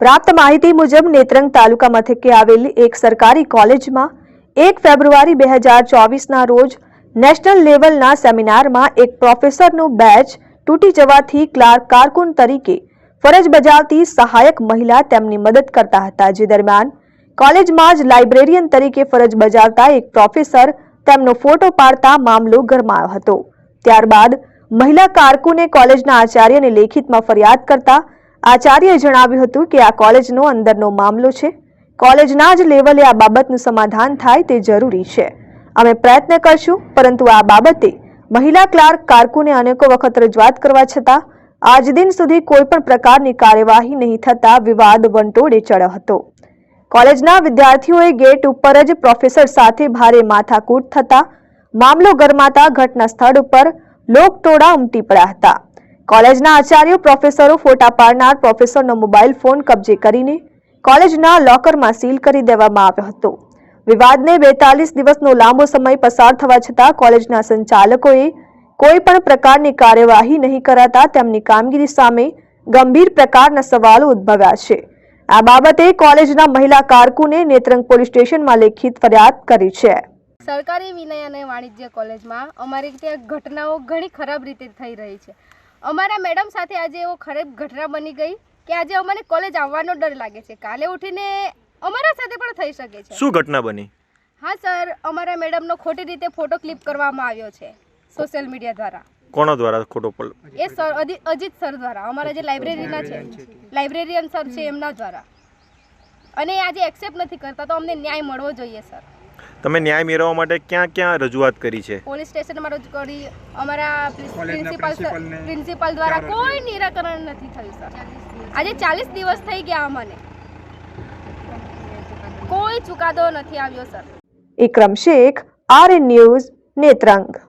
પ્રાપ્ત માહિતી મુજબ નેત્રંગ તાલુકા મથકે આવેલી એક સરકારી કોલેજમાં એક ફેબ્રુઆરી બે હજાર ચોવીસના રોજ નેશનલ લેવલના સેમિનારમાં એક પ્રોફેસરનું બેચ તૂટી જવાથી ક્લાર્ક કારકુન તરીકે ફરજ બજાવતી સહાયક મહિલા તેમની મદદ કરતા હતા. જે દરમિયાન કોલેજમાં જ લાઇબ્રેરિયન તરીકે ફરજ બજાવતા એક પ્રોફેસર તેમનો ફોટો પાડતા મામલો ગરમાયો હતો. ત્યારબાદ મહિલા કારકુને કોલેજના આચાર્યને લેખિતમાં ફરિયાદ કરતા આચાર્યએ જણાવ્યું હતું કે આ કોલેજનો અંદરનો મામલો છે. કોલેજના જ લેવલે આ બાબતનું સમાધાન થાય તે જરૂરી છે. અમે પ્રયત્ન કરશું, પરંતુ આ બાબતે મહિલા ક્લાર્ક કારકુને અનેકો વખત રજૂઆત કરવા છતાં, આજ દિન સુધી કોઈ પણ પ્રકારની કાર્યવાહી નહીં થતા વિવાદ વંટોળે ચડ્યો હતો. કોલેજના વિદ્યાર્થીઓએ ગેટ ઉપર જ પ્રોફેસર સાથે ભારે માથાકૂટ થતા, મામલો ગરમાતા ઘટના સ્થળ ઉપર લોકટોળા ઉમટી પડ્યા હતા. કોલેજના આચાર્યો, પ્રોફેસરો ફોટા પાડનાર, પ્રોફેસરનો મોબાઈલ ફોન કબજે કરીને કોલેજના લોકરમાં સીલ કરી દેવામાં આવ્યો હતો. વિવાદને બેતાલીસ દિવસનો લાંબો સમય પસાર થવા છતાં કોલેજના સંચાલકોએ કોઈ પણ પ્રકારની કાર્યવાહી નહીં કરાતા તેમની કામગીરી સામે ગંભીર પ્રકારના સવાલો ઉદ્ભવ્યા છે. આ બાબતે કોલેજના મહિલા કારકુને નેત્રંગ પોલીસ સ્ટેશનમાં લેખિત ફરિયાદ કરી છે. સરકારી વિનય અને વાણિજ્ય કોલેજમાં અમારી ઘટનાઓ ઘણી ખરાબ રીતે થઈ રહી છે. અમારા મેડમ સાથે આજે એવો ખરાબ ઘટના બની ગઈ કે આજે અમને કોલેજ આવવાનો ડર લાગે છે. કાલે ઉઠીને અમારા સાથે પણ થઈ શકે છે. શું ઘટના બની? હા સર અમારા મેડમનો ખોટી રીતે ફોટો ક્લિપ કરવામાં આવ્યો છે સોશિયલ મીડિયા દ્વારા. કોનો દ્વારા ખોટો એ સર અજીત સર દ્વારા. અમારા જે લાઇબ્રેરીના છે લાઇબ્રેરિયન સર છે એમના દ્વારા. અને આજે એક્સેપ્ટ નથી કરતા તો અમને ન્યાય મળવો જોઈએ સર. તમે ન્યાય મેળવવા માટે ક્યાં ક્યાં રજૂઆત કરી છે? પોલીસ સ્ટેશનમાં રજૂ કરી. અમારા પ્રિન્સિપલ પ્રિન્સિપાલ દ્વારા કોઈ નિરાકરણ નથી થયું સર. આજે ચાલીસ દિવસ થઈ ગયા અમને. કોઈ ચુકાદો નથી આવ્યો sir. Ikram Shaikh R news Netrang.